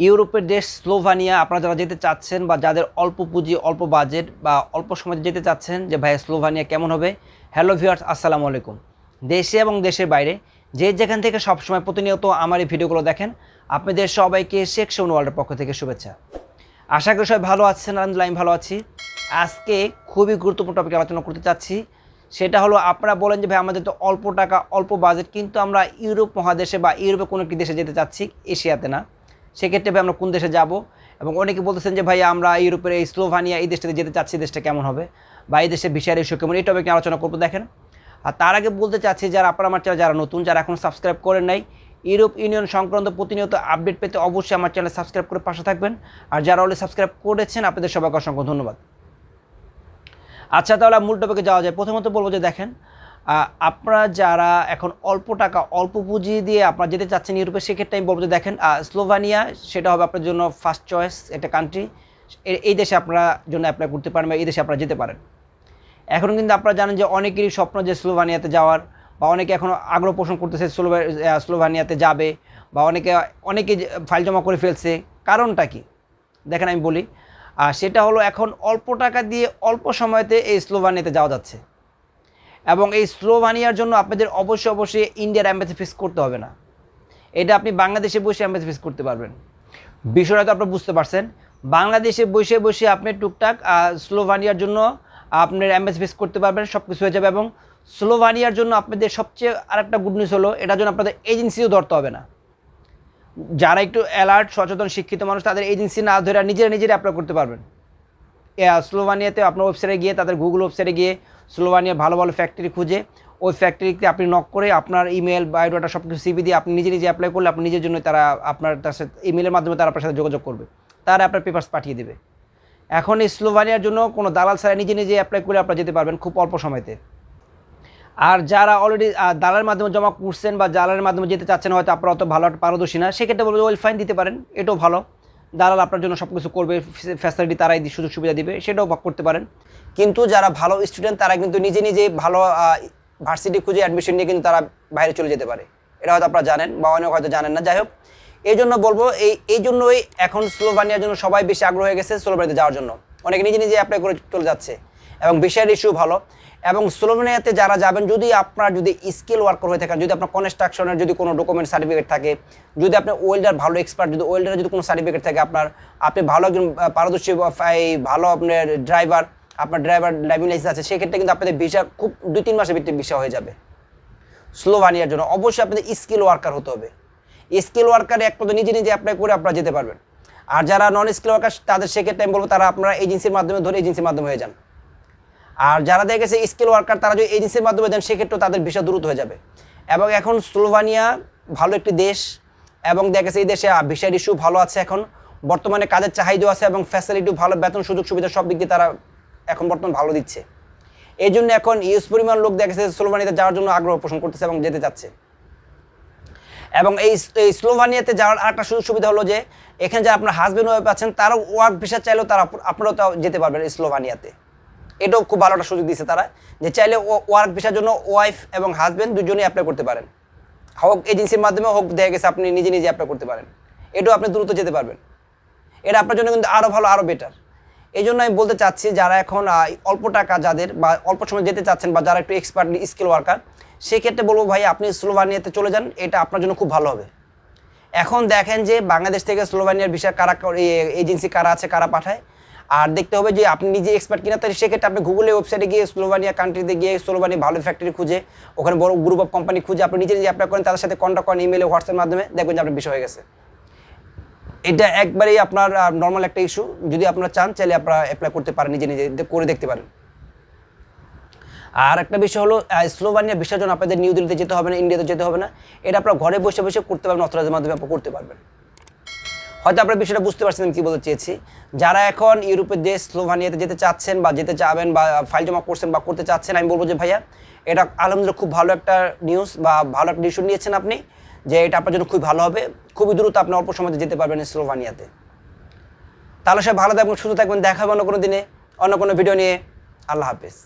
ইউরোপের দেশ স্লোভানিয়া, আপনারা যারা যেতে চাচ্ছেন বা যাদের অল্প পুঁজি, অল্প বাজেট বা অল্প সময়ে যেতে চাচ্ছেন যে ভাই স্লোভানিয়া কেমন হবে? হ্যালো ভিউয়ার্স আসসালামু আলাইকুম। দেশে এবং দেশের বাইরে যে যেখান থেকে সবসময় প্রতিনিয়ত আমার এই ভিডিওগুলো দেখেন, আপনাদের সবাইকে শেখ সোন ওয়ার্ল্ডের পক্ষ থেকে শুভেচ্ছা। আশা করি সবাই ভালো আছেন, আলহামদুলিল্লাহ আমি ভালো আছি। আজকে খুবই গুরুত্বপূর্ণ টপিক আলোচনা করতে চাচ্ছি। সেটা হলো, আপনারা বলেন যে, ভাই, আমাদের তো অল্প টাকা, অল্প বাজেট, কিন্তু আমরা ইউরোপ মহাদেশে বা ইউরোপে কোনো একটি দেশে যেতে চাচ্ছি, এশিয়াতে না। সেক্ষেত্রে ভাই আমরা কোন দেশে যাব? এবং অনেকে বলতেছেন যে ভাই আমরা ইউরোপের এই স্লোভানিয়া, এই দেশটাতে যেতে চাচ্ছি দেশটা কেমন হবে? বা এই দেশের বিষয়ের ইস্যু কেমন? এই টপিক আলোচনা করব, দেখেন। আর তার আগে বলতে চাচ্ছি, যারা আপনারা আমার চ্যানেল যারা নতুন, যারা এখন সাবস্ক্রাইব করেন নাই, ইউরোপ ইউনিয়ন সংক্রান্ত প্রতিনিয়ত আপডেট পেতে অবশ্যই আমার চ্যানেল সাবস্ক্রাইব করে পাশে থাকবেন। আর যারা অলরেডি সাবস্ক্রাইব করেছেন, আপনাদের সবাইকে অসংখ্য ধন্যবাদ। আচ্ছা তাহলে মূল টপিকে যাওয়া যায় প্রথমত বলব যে, দেখেন আপনারা যারা এখন অল্প টাকা, অল্প পুঁজি দিয়ে আপনারা যেতে চাচ্ছেন ইউরোপে, সেক্ষেত্রে আমি বলব দেখেন স্লোভানিয়া, সেটা হবে আপনার জন্য ফার্স্ট চয়েস একটা কান্ট্রি এই দেশে আপনারা জন্য অ্যাপ্লাই করতে পারেন বা এই দেশে আপনারা যেতে পারেন। এখন কিন্তু আপনারা জানেন যে অনেকেরই স্বপ্ন যে স্লোভানিয়াতে যাওয়ার বা অনেকে এখনও আগ্রহ পোষণ করতেছে স্লোভা- স্লোভানিয়াতে যাবে বা অনেকে অনেকে ফাইল জমা করে ফেলছে। কারণটা কি? দেখেন আমি বলি সেটা হলো এখন অল্প টাকা দিয়ে অল্প সময়তে এই স্লোভানিয়াতে যাওয়া যাচ্ছে। এবং এই স্লোভানিয়ার জন্য আপনাদের অবশ্যই অবশ্যই ইন্ডিয়ার অ্যাম্বাসি ফিস করতে হবে না। এটা আপনি বাংলাদেশে বসে অ্যাম্বাসি ফিস করতে পারবেন। বিষয়টা তো আপনারা বুঝতে পারছেন। বাংলাদেশে বসে বসে আপনি টুকটাক স্লোভানিয়ার জন্য আপনার অ্যাম্বাসি ফিস করতে পারবেন সব কিছু হয়ে যাবে এবং স্লোভানিয়ার জন্য আপনাদের সবচেয়ে আরেকটা গুড নিউজ হলো, এটার জন্য আপনাদের এজেন্সিও ধরতে হবে না। যারা একটু অ্যালার্ট সচেতন, শিক্ষিত মানুষ, তাদের এজেন্সি না ধরে নিজেরা নিজেরা অ্যাপ্লাই করতে পারবেন। স্লোভানিয়াতে আপনার ওয়েবসাইটে গিয়ে, তাদের গুগল ওয়েবসাইটে গিয়ে স্লোভানিয়ার ভালো ভালো ফ্যাক্টরি খুঁজে, ওই ফ্যাক্টরিতে আপনি নক করে আপনার ইমেল বায়োডাটা সব কিছু সিবি দিয়ে আপনি নিজে নিজে অ্যাপ্লাই করলে আপনি নিজের জন্য তারা আপনার তার সাথে ইমেলের মাধ্যমে তারা আপনার সাথে যোগাযোগ করবে। তারা আপনার পেপার্স পাঠিয়ে দেবে। এখন এই স্লোভানিয়ার জন্য কোনো দালাল ছাড়া নিজে নিজে অ্যাপ্লাই করে আপনারা যেতে পারবেন খুব অল্প সময়তে। আর যারা অলরেডি দালালের মাধ্যমে জমা করছেন বা দালালের মাধ্যমে যেতে চাচ্ছেন, হয়তো আপনারা অত ভালো পারদর্শী না, সেক্ষেত্রে বলব ওয়েল ফাইন দিতে পারেন, এটাও ভালো। দালাল আপনার জন্য সব কিছু করবে ফ্যাসিলিটি তারাই সুযোগ সুবিধা দিবে, সেটাও ভাগ করতে পারেন। কিন্তু যারা ভালো স্টুডেন্ট তারা কিন্তু নিজে নিজে ভালো ভার্সিটি খুঁজে অ্যাডমিশন নিয়ে কিন্তু তারা বাইরে চলে যেতে পারে। এটা হয়তো আপনারা জানেন বা অনেক হয়তো জানেন না। যাই হোক, এই জন্য বলব, এই এই জন্যই এখন স্লোভানিয়ার জন্য সবাই বেশি আগ্রহ হয়ে গেছে স্লোভানিয়াতে যাওয়ার জন্য। অনেকে নিজে নিজে অ্যাপ্লাই করে চলে যাচ্ছে। এবং বিষয়ের ইস্যু ভালো। এবং স্লোভেনিয়াতে যারা যাবেন, যদি আপনার যদি স্কিল ওয়ার্কার হয়ে থাকেন, যদি আপনার কনস্ট্রাকশনের যদি কোনো ডকুমেন্ট সার্টিফিকেট থাকে, যদি আপনি ওয়েল্ডার ভালো এক্সপার্ট যদি ওয়েল্ডারের যদি কোনো সার্টিফিকেট থাকে আপনার, আপনি ভালো একজন পারদর্শী ভালো আপনার ড্রাইভার আপনার ড্রাইভার ড্রাইভিং লাইসেন্স আছে, সেক্ষেত্রে কিন্তু আপনাদের ভিসা খুব দুই, তিন মাসের ভিত্তিতে ভিসা হয়ে যাবে। স্লোভানিয়ার জন্য। অবশ্যই আপনাদের স্কিল ওয়ার্কার হতে হবে। স্কিল ওয়ার্কারে এক নিজে নিজে অ্যাপ্লাই করে আপনারা যেতে পারবেন। আর যারা নন স্কিল ওয়ার্কার তাদের সেক্ষেত্রে আমি বলব তারা আপনারা এজেন্সির মাধ্যমে ধরে এজেন্সির মাধ্যমে হয়ে যান। আর যারা দেখে গেছে স্কিল ওয়ার্কার তারা যদি এজেন্সির মাধ্যমে যান, সেক্ষেত্রেও তাদের ভিসা দ্রুত হয়ে যাবে। এবং এখন স্লোভানিয়া ভালো একটি দেশ, এবং দেখা গেছে এই দেশে ভিসার ইস্যু ভালো আছে এখন। বর্তমানে কাজের চাহিদাও আছে এবং ফ্যাসিলিটিও ভালো বেতন, সুযোগ সুবিধা সব দিক দিয়ে তারা এখন বর্তমান ভালো দিচ্ছে। এই জন্য এখন ইউজ পরিমাণ লোক দেখা গেছে স্লোভানিয়াতে যাওয়ার জন্য আগ্রহ পোষণ করতেছে এবং যেতে চাচ্ছে। এবং এই এই স্লোভানিয়াতে যাওয়ার আরেকটা সুযোগ সুবিধা হলো যে, এখানে যারা আপনার হাজব্যান্ড ওয়াইফ আছেন, তারাও ওয়ার্ক ভিসা চাইলেও তারা আপনারাও তাও যেতে পারবেন স্লোভানিয়াতে। এটাও খুব ভালো একটা সুযোগ দিয়েছে তারা, যে চাইলে ওয়ার্ক ভিসার জন্য ওয়াইফ এবং হাজবেন্ড দুজনেই অ্যাপ্লাই করতে পারেন। হোক এজেন্সির মাধ্যমে, হোক দেখা গেছে আপনি নিজে নিজে অ্যাপ্লাই করতে পারেন। এটাও আপনি দ্রুত যেতে পারবেন। এটা আপনার জন্য কিন্তু আরও ভালো আরও বেটার এই জন্য আমি বলতে চাচ্ছি, যারা এখন অল্প টাকা যাদের বা অল্প সময় যেতে চাচ্ছেন বা যারা একটু এক্সপার্ট স্কিল ওয়ার্কার সেক্ষেত্রে বলব ভাই, আপনি স্লোভানিয়াতে চলে যান, এটা আপনার জন্য খুব ভালো হবে। এখন দেখেন যে বাংলাদেশ থেকে স্লোভানিয়ার বিষয় কারা এজেন্সি কারা আছে, কারা পাঠায়। আর দেখতে হবে যে আপনি নিজে এক্সপার্ট কিনা, তাহলে সেক্ষেত্রে আপনি গুগলে ওয়েবসাইটে গিয়ে স্লোভানিয়া কান্ট্রিতে গিয়ে স্লোভানিয়া ভালো ফ্যাক্টরি খুঁজে, ওখানে বড় গ্রুপ অফ কোম্পানি খুঁজে আপনি নিজে নিজে অ্যাপ্লাই করেন, তাদের সাথে কন্ট্যাক্ট করেন ইমেলে হোয়াটসঅ্যাপের মাধ্যমে, দেখবেন যে আপনার বিষয় হয়ে গেছে। এটা একবারেই আপনার নর্মাল একটা ইস্যু যদি আপনারা চান, চাইলে আপনারা অ্যাপ্লাই করতে পারেন, নিজে নিজে করে দেখতে পারেন। আর একটা বিষয় হলো স্লোভানিয়া বিষয়ের জন্য আপনাদের নিউ দিল্লিতে যেতে হবে না, ইন্ডিয়াতে যেতে হবে না। এটা আপনারা ঘরে বসে বসে করতে পারবেন, অথরাইজের মাধ্যমে আপনারা করতে পারবেন। হয়তো আপনারা বিষয়টা বুঝতে পারছেন আমি কী বলতে চেয়েছি। যারা এখন ইউরোপের দেশ স্লোভানিয়াতে যেতে চাচ্ছেন বা যেতে চাবেন বা ফাইল জমা করছেন বা করতে চাচ্ছেন, আমি বলব যে ভাইয়া, এটা আলহামদুলিল্লাহ খুব ভালো একটা নিউজ বা ভালো একটা ডিসিশন নিয়েছেন আপনি, যে এটা আপনার জন্য খুব ভালো হবে। খুবই দ্রুত আপনি অল্প সময়তে যেতে পারবেন স্লোভানিয়াতে। তাহলে সব ভালো থাকবেন, সুস্থ থাকবেন, দেখা হবে অন্য কোনো দিনে, অন্য কোনো ভিডিও নিয়ে। আল্লাহ হাফেজ।